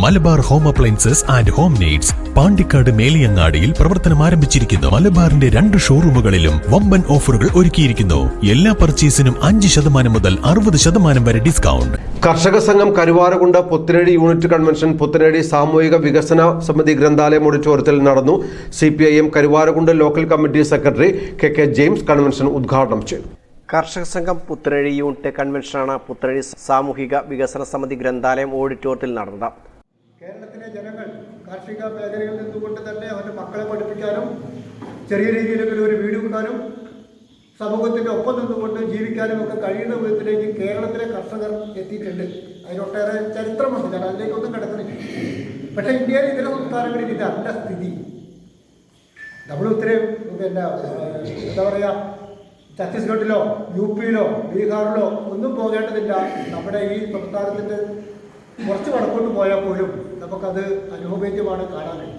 Malabar home appliances and home needs Pandikkad മേലിയങ്ങാടിയിൽ പ്രവർത്തനം ആരംഭിച്ചിരിക്കുന്നു. മലബാറിന്റെ രണ്ട് ഷോറൂമുകളിലും വമ്പൻ ഓഫറുകൾ ഒരുക്കിയിരിക്കുന്നു. എല്ലാ പർച്ചേസിനും അഞ്ച് ശതമാനം മുതൽ അറുപത് ശതമാനം വരെ ഡിസ്കൗണ്ട്. കർഷക സംഘം കരുവാരകുണ്ട് പുത്തനേടി യൂണിറ്റ് കൺവെൻഷൻ പുത്തനേടി സാമൂഹിക വികസന സമിതി ഗ്രന്ഥാലയം ഓഡിറ്റോറിയത്തിൽ നടന്നു. C P I M Karuvarakundu local committee secretary K K James convention ഉദ്ഘാടനം ചെയ്തു. കർഷക സംഘം പുത്തനഴി യൂണിറ്റ് കൺവെൻഷനാണ് പുത്തനഴി സാമൂഹിക വികസന സമിതി ഗ്രന്ഥാലയം ഓഡിറ്റോറിയത്തിൽ നടന്നത്. കേരളത്തിലെ ജനങ്ങൾ കാർഷിക മേഖലയിൽ നിന്നുകൊണ്ട് തന്നെ അവരുടെ മക്കളെ പഠിപ്പിക്കാനും ചെറിയ രീതിയിലൊക്കെ ഒരു വീട് കൂട്ടാനും സമൂഹത്തിന്റെ ഒപ്പം നിന്നുകൊണ്ട് ജീവിക്കാനും ഒക്കെ കഴിയുന്ന വിധത്തിലേക്ക് കേരളത്തിലെ കർഷകർ എത്തിയിട്ടുണ്ട്. അതിനൊട്ടേറെ ചരിത്രമുണ്ട്. ഞാൻ അതിലേക്കൊന്നും കിടക്കുന്നില്ല. പക്ഷേ ഇന്ത്യയിലെ ഇതര സംസ്ഥാനങ്ങളിൽ ഇതല്ല സ്ഥിതി. നമ്മൾ ഇത്രയും പിന്നെ എന്താ പറയുക ഛത്തീസ്ഗഡിലോ യു പിയിലോ ബീഹാറിലോ ഒന്നും പോകേണ്ടതില്ല. നമ്മുടെ ഈ സംസ്ഥാനത്തിന്റെ കുറച്ച് വടക്കോട്ട് പോയാൽ പോലും നമുക്കത് അനുഭവേദ്യമാണ് കാണാൻ കഴിയും.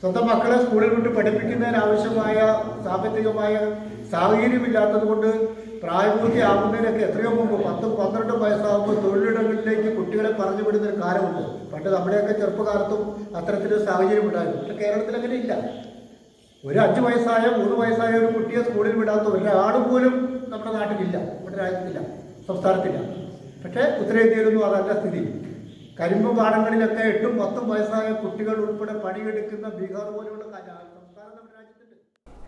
സ്വന്തം മക്കളെ സ്കൂളിൽ വിട്ട് പഠിപ്പിക്കുന്നതിന് ആവശ്യമായ സാമ്പത്തികമായ സാഹചര്യമില്ലാത്തത് കൊണ്ട് പ്രായപൂർത്തിയാകുന്നതിനൊക്കെ എത്രയോ മുമ്പ് പത്തും പന്ത്രണ്ടും വയസ്സാകുമ്പോൾ തൊഴിലിടങ്ങളിലേക്ക് കുട്ടികളെ പറഞ്ഞു വിടുന്ന ഒരു കാലമുണ്ട്. പണ്ട് നമ്മുടെയൊക്കെ ചെറുപ്പകാലത്തും അത്തരത്തിലൊരു സാഹചര്യം ഉണ്ടായിരുന്നു പക്ഷേ കേരളത്തിൽ അങ്ങനെ ഇല്ല. ഒരു അഞ്ച് വയസ്സായ മൂന്ന് വയസ്സായ ഒരു കുട്ടിയെ സ്കൂളിൽ വിടാത്ത ഒരാൾ പോലും നമ്മുടെ നാട്ടിലില്ല. നമ്മുടെ രാജ്യത്തില്ല സംസ്ഥാനത്തില്ല പക്ഷേ ഉത്തരേന്ത്യയിലൊന്നും അതല്ല സ്ഥിതി. കരിമ്പ് പാടങ്ങളിലൊക്കെ എട്ടും പത്തും വയസ്സായ കുട്ടികൾ ഉൾപ്പെടെ പണിയെടുക്കുന്ന ബീഹാർ പോലെയുള്ള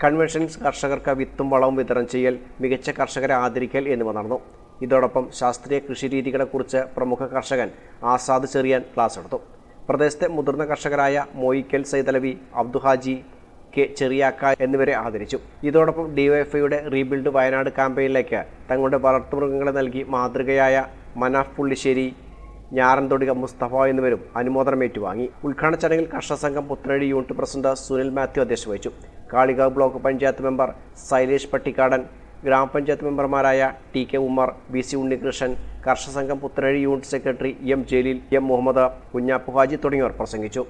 കൺവെൻഷൻസ് കർഷകർക്ക് വിത്തും വളവും വിതരണം ചെയ്യൽ മികച്ച കർഷകരെ ആദരിക്കൽ എന്നിവ നടന്നു. ഇതോടൊപ്പം ശാസ്ത്രീയ കൃഷിരീതികളെക്കുറിച്ച് പ്രമുഖ കർഷകൻ ആസാദ് ചെറിയാൻ ക്ലാസ് എടുത്തു. പ്രദേശത്തെ മുതിർന്ന കർഷകരായ മോയിക്കൽ സൈതലവി അബ്ദുഹാജി കെ ചെറിയാക്ക എന്നിവരെ ആദരിച്ചു. ഇതോടൊപ്പം ഡിവൈഎഫ്ഐയുടെ റീബിൽഡ് വയനാട് ക്യാമ്പയിനിലേക്ക് തങ്ങളുടെ വളർത്തുമൃഗങ്ങളെ നൽകി മാതൃകയായ മനാഫ് പുള്ളിശ്ശേരി ഞാറൻതൊടിക മുസ്തഫ എന്നിവരും അനുമോദനം ഏറ്റുവാങ്ങി. ഉദ്ഘാടന ചടങ്ങിൽ കർഷക സംഘം Puthanadi unit president Sunil Mathew അധ്യക്ഷത വഹിച്ചു കാളികാവ് ബ്ലോക്ക് പഞ്ചായത്ത് മെമ്പർ ശൈലേഷ് പട്ടിക്കാടൻ ഗ്രാമപഞ്ചായത്ത് മെമ്പർമാരായ T K Ummer B C Unnikrishnan കർഷക സംഘം Puthanazhi unit secretary M Jaleel M Muhammad Kunhappu Haji തുടങ്ങിയവർ പ്രസംഗിച്ചു.